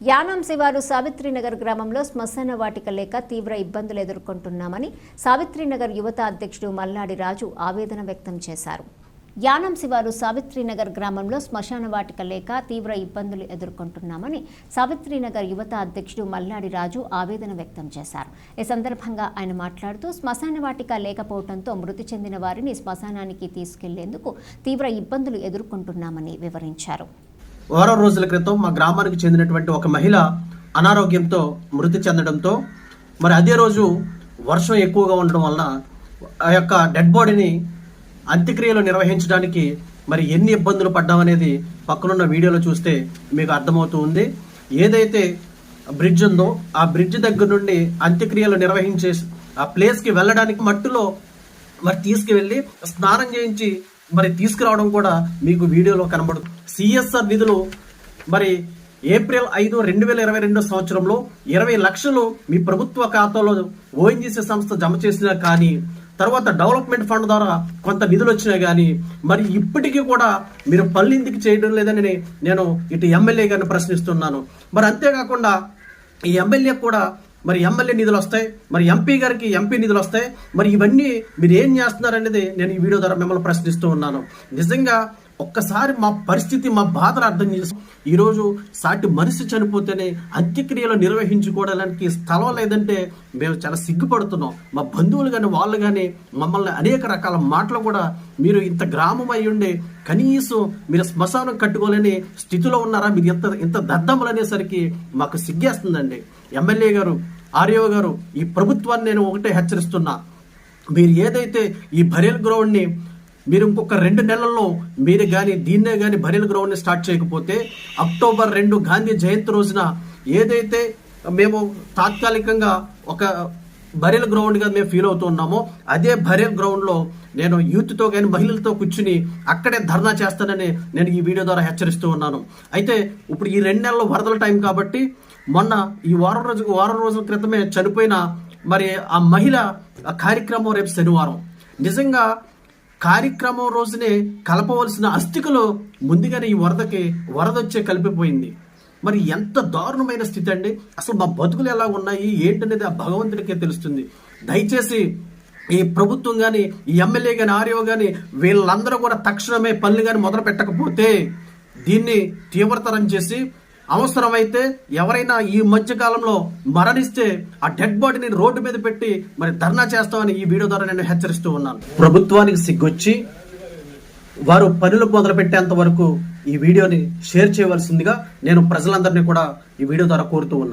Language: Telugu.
యానాం శివారు సావిత్రినగర్ గ్రామంలో శ్మశాన వాటిక లేక తీవ్ర ఇబ్బందులు ఎదుర్కొంటున్నామని సావిత్రినగర్ యువత అధ్యక్షుడు మల్లాడి రాజు ఆవేదన వ్యక్తం చేశారు. యానం శివారు సావిత్రినగర్ గ్రామంలో శ్మశాన వాటిక లేక తీవ్ర ఇబ్బందులు ఎదుర్కొంటున్నామని సావిత్రినగర్ యువత అధ్యక్షుడు మల్లాడి రాజు ఆవేదన వ్యక్తం చేశారు. ఈ సందర్భంగా ఆయన మాట్లాడుతూ శ్మశాన వాటిక లేకపోవడంతో మృతి చెందిన వారిని శ్మశానానికి తీసుకెళ్ళేందుకు తీవ్ర ఇబ్బందులు ఎదుర్కొంటున్నామని వివరించారు. వారం రోజుల క్రితం మా గ్రామానికి చెందినటువంటి ఒక మహిళ అనారోగ్యంతో మృతి చెందడంతో మరి అదే రోజు వర్షం ఎక్కువగా ఉండడం వలన ఆ యొక్క డెడ్ బాడీని అంత్యక్రియలు నిర్వహించడానికి మరి ఎన్ని ఇబ్బందులు పడ్డామనేది పక్కనున్న వీడియోలో చూస్తే మీకు అర్థమవుతూ ఉంది. ఏదైతే బ్రిడ్జ్ ఉందో ఆ బ్రిడ్జ్ దగ్గర నుండి అంత్యక్రియలు నిర్వహించే ఆ ప్లేస్కి వెళ్ళడానికి మట్టులో మరి తీసుకువెళ్ళి స్నానం చేయించి మరి తీసుకురావడం కూడా మీకు వీడియోలో కనబడుతుంది సిఎస్ఆర్ నిధులు మరి ఏప్రిల్ ఐదు రెండు వేల ఇరవై రెండో సంవత్సరంలో ఇరవై లక్షలు మీ ప్రభుత్వ ఖాతాలో ఓఎన్జీసీ సంస్థ జమ చేసినా కానీ తర్వాత డెవలప్మెంట్ ఫండ్ ద్వారా కొంత నిధులు వచ్చినాయి కానీ మరి ఇప్పటికీ కూడా మీరు పనులు చేయడం లేదని నేను ఇటు ఎమ్మెల్యే గారిని ప్రశ్నిస్తున్నాను. మరి అంతేకాకుండా ఈ ఎమ్మెల్యే కూడా మరి ఎమ్మెల్యే నిధులు వస్తాయి మరి ఎంపీ గారికి ఎంపీ నిధులు వస్తాయి. మరి ఇవన్నీ మీరు ఏం చేస్తున్నారు అనేది నేను ఈ వీడియో ద్వారా మిమ్మల్ని ప్రశ్నిస్తూ ఉన్నాను. నిజంగా ఒక్కసారి మా పరిస్థితి మా బాధను అర్థం చేసి ఈరోజు సాటి మనిషి చనిపోతేనే అంత్యక్రియలు నిర్వహించుకోవడానికి స్థలం లేదంటే మేము చాలా సిగ్గుపడుతున్నాం. మా బంధువులు కానీ వాళ్ళు కానీ మమ్మల్ని అనేక రకాల మాటలు కూడా మీరు ఇంత గ్రామం అయి ఉండే కనీసం మీరు శ్మశానం కట్టుకోలేని స్థితిలో ఉన్నారా? మీరు ఇంత ఇంత దద్దములు అనేసరికి మాకు సిగ్గేస్తుందండి. ఎమ్మెల్యే గారు ఆర్యో గారు ఈ ప్రభుత్వాన్ని నేను ఒకటే హెచ్చరిస్తున్నా. మీరు ఏదైతే ఈ బరియల్ గ్రౌండ్ని మీరు ఇంకొక రెండు నెలల్లో మీరు కానీ దీన్నే కానీ బరియల్ గ్రౌండ్ని స్టార్ట్ చేయకపోతే అక్టోబర్ రెండు గాంధీ జయంతి రోజున ఏదైతే మేము తాత్కాలికంగా ఒక బరియల్ గ్రౌండ్గా మేము ఫీల్ అవుతున్నామో అదే బరియల్ గ్రౌండ్లో నేను యూత్తో కానీ మహిళలతో కూర్చుని అక్కడే ధర్నా చేస్తానని నేను ఈ వీడియో ద్వారా హెచ్చరిస్తూ ఉన్నాను. అయితే ఇప్పుడు ఈ రెండు నెలలు వరదల టైం కాబట్టి మొన్న ఈ వారం రోజు వారం రోజుల క్రితమే చనిపోయిన మరి ఆ మహిళ ఆ కార్యక్రమం రేపు శనివారం. నిజంగా కార్యక్రమం రోజునే కలపవలసిన అస్థికలు ముందుగానే ఈ వరదకి వరదొచ్చే కలిపిపోయింది. మరి ఎంత దారుణమైన స్థితి అండి. అసలు మా బతుకులు ఎలా ఉన్నాయి ఏంటనేది ఆ భగవంతుడికే తెలుస్తుంది. దయచేసి ఈ ప్రభుత్వం కానీ ఈ ఎమ్మెల్యే కానీ ఆర్యో కానీ వీళ్ళందరూ కూడా తక్షణమే పనులు కానీ మొదలు పెట్టకపోతే దీన్ని తీవ్రతరం చేసి అవసరమైతే ఎవరైనా ఈ మధ్య కాలంలో మరణిస్తే ఆ డెడ్ బాడీని రోడ్డు మీద పెట్టి మరి ధర్నా చేస్తామని ఈ వీడియో ద్వారా నేను హెచ్చరిస్తూ ఉన్నాను. ప్రభుత్వానికి సిగ్గొచ్చి వారు పనులు మొదలు పెట్టేంత వరకు ఈ వీడియోని షేర్ చేయవలసిందిగా నేను ప్రజలందరినీ కూడా ఈ వీడియో ద్వారా కోరుతూ ఉన్నాను.